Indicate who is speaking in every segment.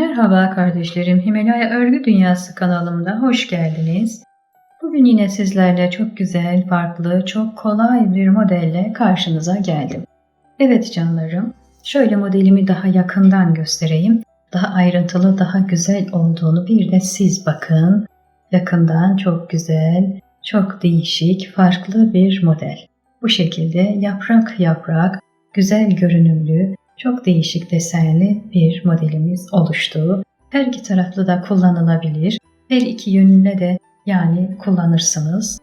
Speaker 1: Merhaba kardeşlerim, Himalaya Örgü Dünyası kanalımda hoş geldiniz. Bugün yine sizlerle çok güzel, farklı, çok kolay bir modelle karşınıza geldim. Evet canlarım, şöyle modelimi daha yakından göstereyim. Daha ayrıntılı, daha güzel olduğunu bir de siz bakın. Yakından çok güzel, çok değişik, farklı bir model. Bu şekilde yaprak yaprak, güzel görünümlü, çok değişik desenli bir modelimiz oluştu. Her iki taraflı da kullanılabilir. Her iki yönüne de yani kullanırsınız.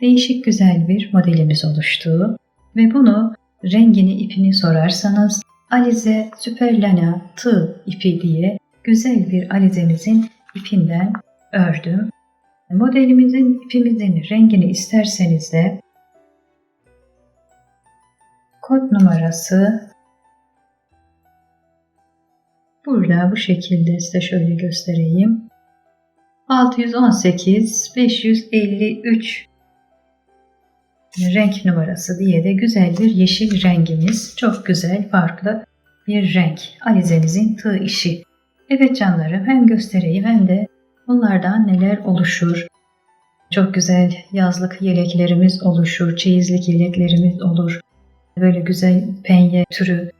Speaker 1: Değişik güzel bir modelimiz oluştu. Ve bunu rengini ipini sorarsanız Alize Süperlana tığ ipi diye güzel bir alizemizin ipinden ördüm. Modelimizin ipimizin rengini isterseniz de kod numarası Burada bu şekilde size şöyle göstereyim. 618 553 renk numarası diye de güzel bir yeşil rengimiz. Çok güzel, farklı bir renk. Alizenizin tığ işi. Evet canlarım hem göstereyim hem de bunlardan neler oluşur. Çok güzel yazlık yeleklerimiz oluşur, çeyizlik yeleklerimiz olur. Böyle güzel penye türü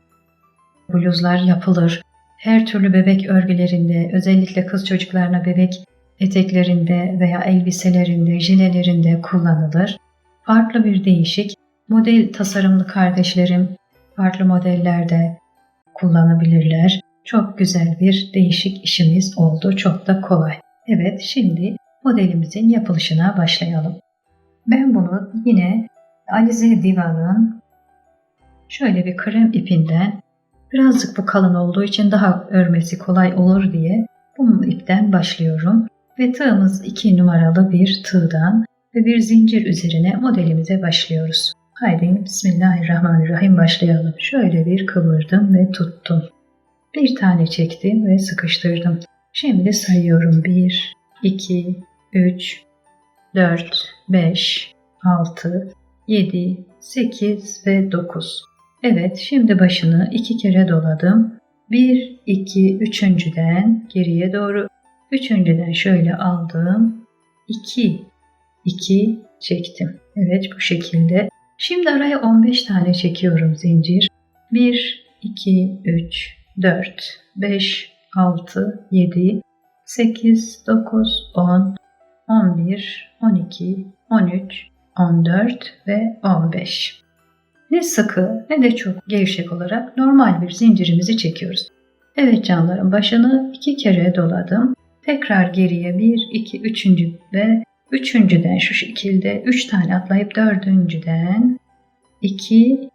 Speaker 1: bluzlar yapılır her türlü bebek örgülerinde, özellikle kız çocuklarına bebek eteklerinde veya elbiselerinde, jilelerinde kullanılır. Farklı bir değişik model tasarımlı kardeşlerim farklı modellerde kullanabilirler. Çok güzel bir değişik işimiz oldu. Çok da kolay. Evet şimdi modelimizin yapılışına başlayalım. Ben bunu yine Alize Divan'ın şöyle bir krem ipinden Birazcık bu kalın olduğu için daha örmesi kolay olur diye bu ipten başlıyorum. Ve tığımız 2 numaralı bir tığdan ve bir zincir üzerine modelimize başlıyoruz. Haydi Bismillahirrahmanirrahim başlayalım. Şöyle bir kıvırdım ve tuttum. Bir tane çektim ve sıkıştırdım. Şimdi sayıyorum. 1, 2, 3, 4, 5, 6, 7, 8 ve 9. Evet, şimdi başını iki kere doladım. Bir, iki, üçüncüden geriye doğru. Üçüncüden şöyle aldım. İki, iki çektim. Evet, bu şekilde. Şimdi araya 15 tane çekiyorum zincir. 1, 2, 3, 4, 5, 6, 7, 8, 9, 10, 11, 12, 13, 14 ve 15. Ne sıkı ne de çok gevşek olarak normal bir zincirimizi çekiyoruz. Evet canlarım başını iki kere doladım. Tekrar geriye bir, iki, üçüncü ve üçüncüden şu şekilde üç tane atlayıp dördüncüden iki,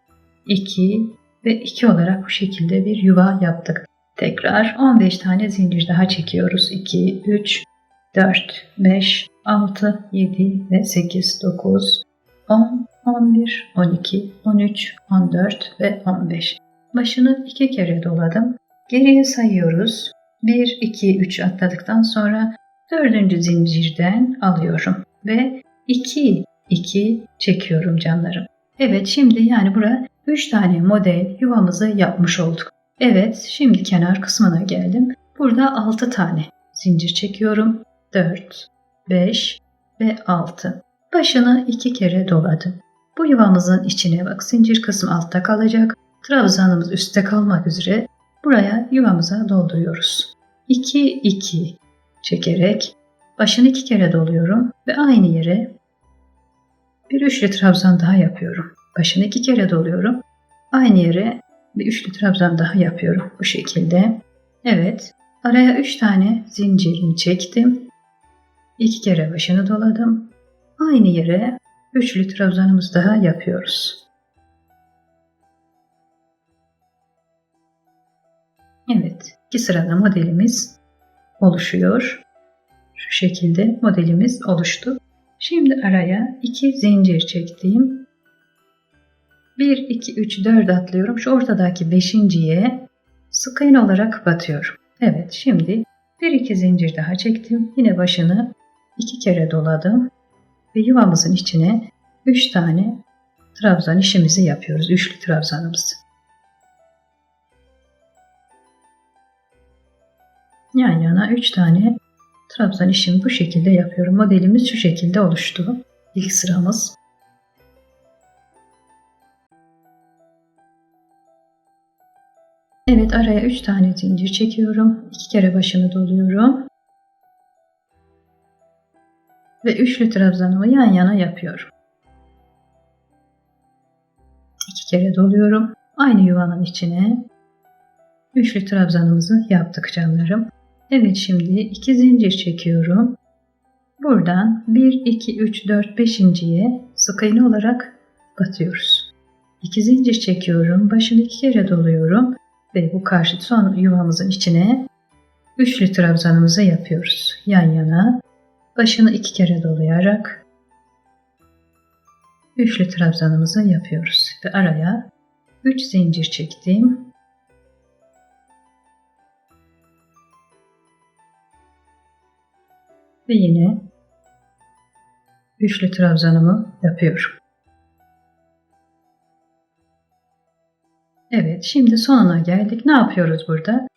Speaker 1: iki ve iki olarak bu şekilde bir yuva yaptık. Tekrar 15 tane zincir daha çekiyoruz. 2, 3, 4, 5, 6, 7 ve 8, 9, 10, 11, 12, 13, 14 ve 15. Başını iki kere doladım. Geriye sayıyoruz. 1, 2, 3 atladıktan sonra dördüncü zincirden alıyorum. Ve 2, 2 çekiyorum canlarım. Evet şimdi yani burada 3 tane model yuvamızı yapmış olduk. Evet şimdi kenar kısmına geldim. Burada 6 tane zincir çekiyorum. 4, 5 ve 6. Başını iki kere doladım. Bu yuvamızın içine bak zincir kısmı altta kalacak. Trabzanımız üstte kalmak üzere buraya yuvamıza dolduruyoruz. 2 2 çekerek başını iki kere doluyorum ve aynı yere bir üçlü trabzan daha yapıyorum. Başını iki kere doluyorum. Aynı yere bir üçlü trabzan daha yapıyorum bu şekilde. Evet, araya üç tane zincirimi çektim. İki kere başını doladım. Aynı yere üçlü trabzanımız daha yapıyoruz. Evet, iki sırada modelimiz oluşuyor. Şu şekilde modelimiz oluştu. Şimdi araya iki zincir çektiğim 1, 2, 3, 4 atlıyorum. Şu ortadaki beşinciye sık iğne olarak batıyorum. Evet şimdi bir iki zincir daha çektim. Yine başını iki kere doladım ve yuvamızın içine 3 tane trabzan işimizi yapıyoruz. Üçlü trabzanımızı. yan yana 3 tane trabzan işimi bu şekilde yapıyorum. Modelimiz şu şekilde oluştu. İlk sıramız. Evet araya 3 tane zincir çekiyorum. 2 kere başını doluyorum. Ve üçlü trabzanımı yan yana yapıyorum. 2 kere doluyorum. Aynı yuvanın içine üçlü trabzanımızı yaptık canlarım. Evet şimdi 2 zincir çekiyorum. Buradan 1, 2, 3, 4, 5.ye sık iğne olarak batıyoruz. 2 zincir çekiyorum. Başını 2 kere doluyorum ve bu karşı son yuvamızın içine üçlü trabzanımızı yapıyoruz. Yan yana başını iki kere dolayarak üçlü trabzanımızı yapıyoruz ve araya 3 zincir çektim. Ve yine üçlü trabzanımı yapıyorum. Evet şimdi sonuna geldik. Ne yapıyoruz burada?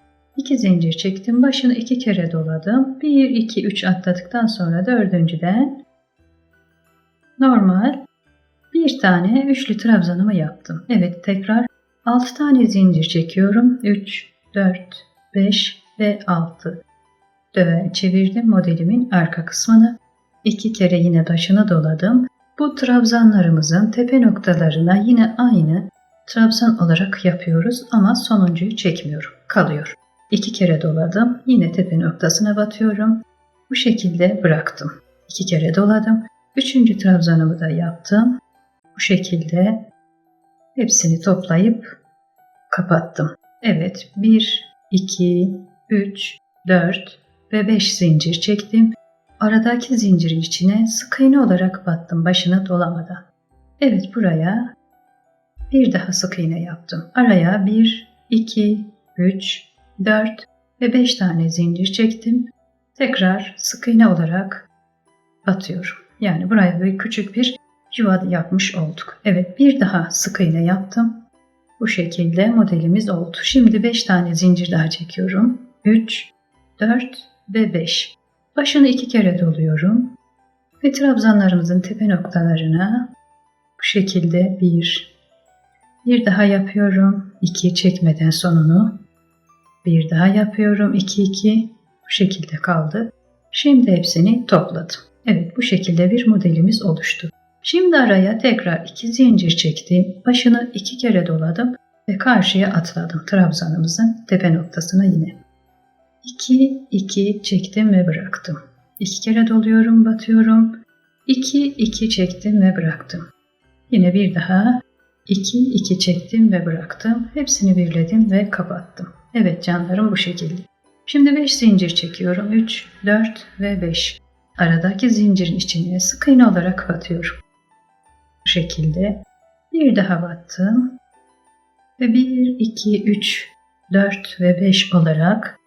Speaker 1: 2 zincir çektim. Başını iki kere doladım. 1, 2, 3 atladıktan sonra dördüncüden normal bir tane üçlü trabzanımı yaptım. Evet tekrar 6 tane zincir çekiyorum. 3, 4, 5 ve 6. Döve çevirdim modelimin arka kısmını. 2 kere yine başını doladım. Bu trabzanlarımızın tepe noktalarına yine aynı trabzan olarak yapıyoruz ama sonuncuyu çekmiyorum. Kalıyor. İki kere doladım. Yine tepe noktasına batıyorum. Bu şekilde bıraktım. İki kere doladım. Üçüncü trabzanımı da yaptım. Bu şekilde hepsini toplayıp kapattım. Evet 1, 2, 3, 4 ve 5 zincir çektim. Aradaki zincirin içine sık iğne olarak battım başına dolamadan. Evet buraya bir daha sık iğne yaptım. Araya 1, 2, 3, 4 ve 5 tane zincir çektim. Tekrar sık iğne olarak batıyorum. Yani buraya böyle küçük bir yuva yapmış olduk. Evet bir daha sık iğne yaptım. Bu şekilde modelimiz oldu. Şimdi 5 tane zincir daha çekiyorum. 3, 4 ve 5. Başını iki kere doluyorum. Ve trabzanlarımızın tepe noktalarına bu şekilde 1, bir daha yapıyorum. 2 çekmeden sonunu. Bir daha yapıyorum. 2 2 bu şekilde kaldı. Şimdi hepsini topladım. Evet bu şekilde bir modelimiz oluştu. Şimdi araya tekrar 2 zincir çektim. Başını 2 kere doladım ve karşıya atladım trabzanımızın tepe noktasına yine. 2 2 çektim ve bıraktım. 2 kere doluyorum, batıyorum. 2 2 çektim ve bıraktım. Yine bir daha 2 2 çektim ve bıraktım. Hepsini birledim ve kapattım. Evet canlarım bu şekilde. Şimdi 5 zincir çekiyorum. 3, 4 ve 5. Aradaki zincirin içine sık iğne olarak batıyorum. Bu şekilde bir daha battım. Ve 1, 2, 3, 4 ve 5 olarak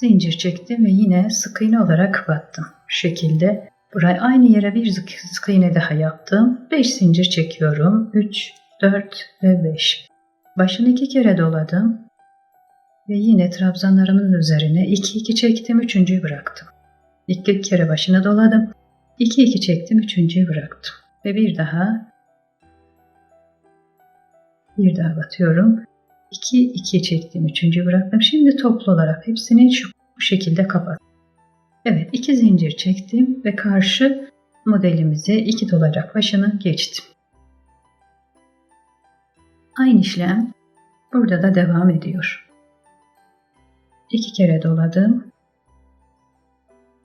Speaker 1: zincir çektim ve yine sık iğne olarak battım. Bu şekilde buraya aynı yere bir sık iğne daha yaptım. 5 zincir çekiyorum. 3, 4 ve 5. Başını iki kere doladım. Ve yine trabzanlarımın üzerine 2 2 çektim, üçüncüyü bıraktım. İki kere başını doladım. 2 2 çektim, üçüncüyü bıraktım. Ve bir daha bir daha batıyorum. 2 2 çektim, üçüncüyü bıraktım. Şimdi toplu olarak hepsini şu bu şekilde kapattım. Evet, iki zincir çektim ve karşı modelimize iki dolacak başını geçtim. Aynı işlem burada da devam ediyor. İki kere doladım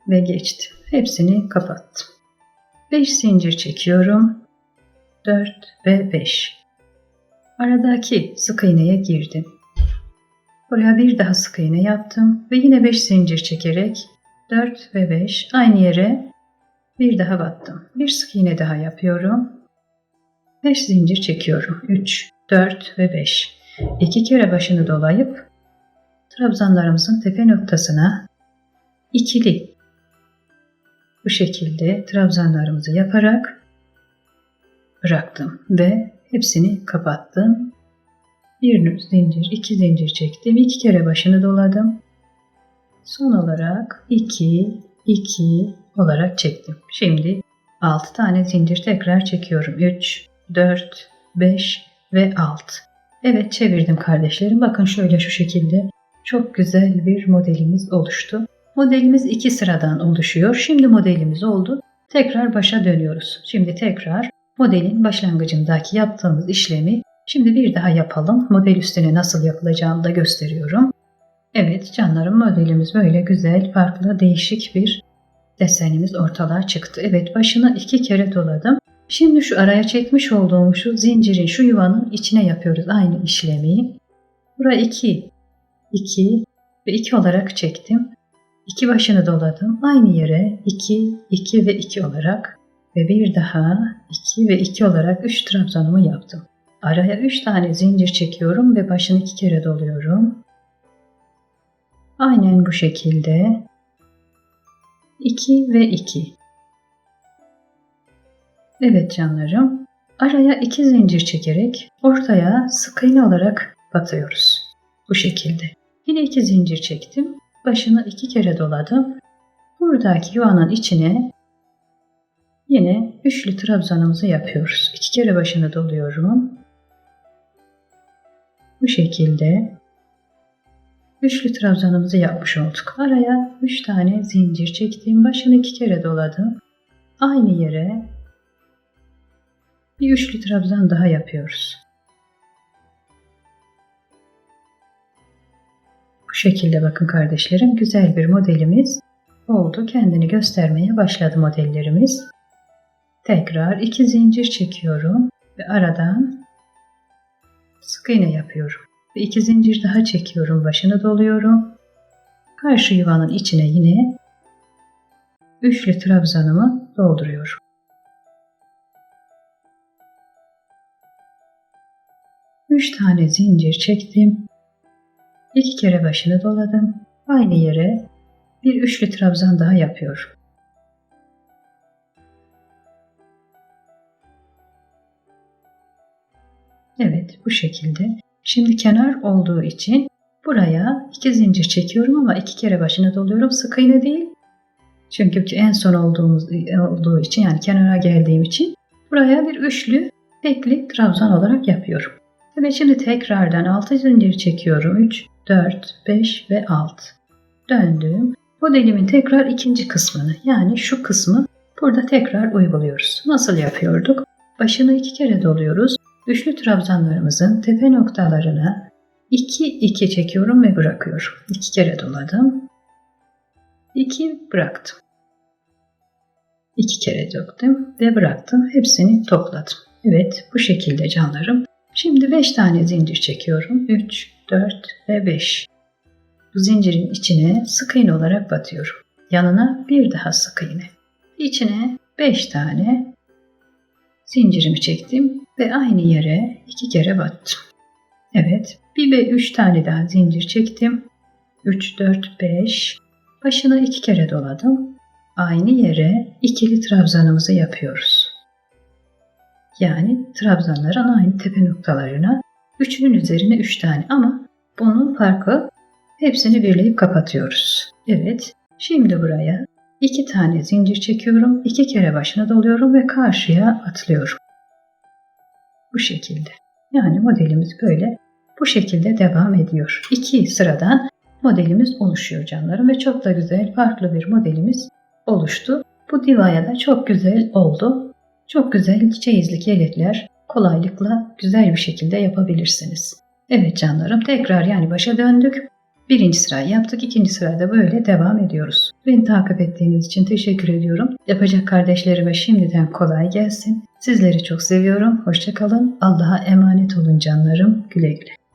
Speaker 1: ve geçtim. Hepsini kapattım. 5 zincir çekiyorum. 4 ve 5. Aradaki sık iğneye girdim. Buraya bir daha sık iğne yaptım ve yine 5 zincir çekerek 4 ve 5 aynı yere bir daha battım. Bir sık iğne daha yapıyorum. 5 zincir çekiyorum. 3, 4 ve 5. İki kere başını dolayıp trabzanlarımızın tepe noktasına ikili bu şekilde trabzanlarımızı yaparak bıraktım ve hepsini kapattım. Bir zincir, iki zincir çektim. iki kere başını doladım. son olarak 2, 2 olarak çektim. Şimdi 6 tane zincir tekrar çekiyorum. 3, 4, 5 ve 6. Evet çevirdim kardeşlerim. Bakın şöyle şu şekilde çok güzel bir modelimiz oluştu. Modelimiz iki sıradan oluşuyor. Şimdi modelimiz oldu. Tekrar başa dönüyoruz. Şimdi tekrar modelin başlangıcındaki yaptığımız işlemi şimdi bir daha yapalım. Model üstüne nasıl yapılacağını da gösteriyorum. Evet canlarım modelimiz böyle güzel, farklı, değişik bir desenimiz ortalığa çıktı. Evet başına iki kere doladım. Şimdi şu araya çekmiş olduğum şu zincirin şu yuvanın içine yapıyoruz aynı işlemi. Buraya 2, 2 ve 2 olarak çektim. 2 başını doladım. Aynı yere 2, 2 ve 2 olarak ve bir daha 2 ve 2 olarak 3 trabzanımı yaptım. Araya 3 tane zincir çekiyorum ve başını 2 kere doluyorum. Aynen bu şekilde 2 ve 2. Evet canlarım, araya 2 zincir çekerek ortaya sık iğne olarak batıyoruz. Bu şekilde. Yine 2 zincir çektim. Başını 2 kere doladım. Buradaki yuvanın içine yine üçlü trabzanımızı yapıyoruz. 2 kere başını doluyorum. Bu şekilde üçlü trabzanımızı yapmış olduk. Araya 3 tane zincir çektim. Başını 2 kere doladım. Aynı yere bir üçlü trabzan daha yapıyoruz. Şekilde bakın kardeşlerim güzel bir modelimiz oldu. Kendini göstermeye başladı modellerimiz. Tekrar iki zincir çekiyorum ve aradan sık iğne yapıyorum. Ve zincir daha çekiyorum. Başını doluyorum. Karşı yuvanın içine yine üçlü trabzanımı dolduruyorum. 3 tane zincir çektim. 2 kere başını doladım. Aynı yere bir üçlü trabzan daha yapıyorum. Evet bu şekilde. Şimdi kenar olduğu için buraya iki zincir çekiyorum ama iki kere başına doluyorum. Sık iğne değil. Çünkü en son olduğumuz olduğu için yani kenara geldiğim için buraya bir üçlü tekli trabzan olarak yapıyorum. Ve şimdi tekrardan 6 zincir çekiyorum. 3, 4, 5 ve 6. Döndüm. Modelimin tekrar ikinci kısmını yani şu kısmı burada tekrar uyguluyoruz. Nasıl yapıyorduk? Başını iki kere doluyoruz. Üçlü trabzanlarımızın tepe noktalarına 2 2 çekiyorum ve bırakıyorum. 2 kere doladım. 2 bıraktım. 2 kere döktüm ve bıraktım. Hepsini topladım. Evet bu şekilde canlarım. Şimdi 5 tane zincir çekiyorum. 3, 4 ve 5. Bu zincirin içine sık iğne olarak batıyorum. Yanına bir daha sık iğne. İçine 5 tane zincirimi çektim ve aynı yere 2 kere battım. Evet, bir ve 3 tane daha zincir çektim. 3, 4, 5. Başına 2 kere doladım. Aynı yere ikili trabzanımızı yapıyoruz. Yani trabzanların aynı tepe noktalarına üçünün üzerine üç tane ama bunun farkı hepsini birleyip kapatıyoruz. Evet şimdi buraya iki tane zincir çekiyorum. iki kere başına doluyorum ve karşıya atlıyorum. Bu şekilde. Yani modelimiz böyle bu şekilde devam ediyor. İki sıradan modelimiz oluşuyor canlarım ve çok da güzel farklı bir modelimiz oluştu. Bu divaya da çok güzel oldu. Çok güzel çeyizlik yelekler kolaylıkla güzel bir şekilde yapabilirsiniz. Evet canlarım tekrar yani başa döndük. Birinci sırayı yaptık. ikinci sırada böyle devam ediyoruz. Beni takip ettiğiniz için teşekkür ediyorum. Yapacak kardeşlerime şimdiden kolay gelsin. Sizleri çok seviyorum. Hoşçakalın. Allah'a emanet olun canlarım. Güle güle.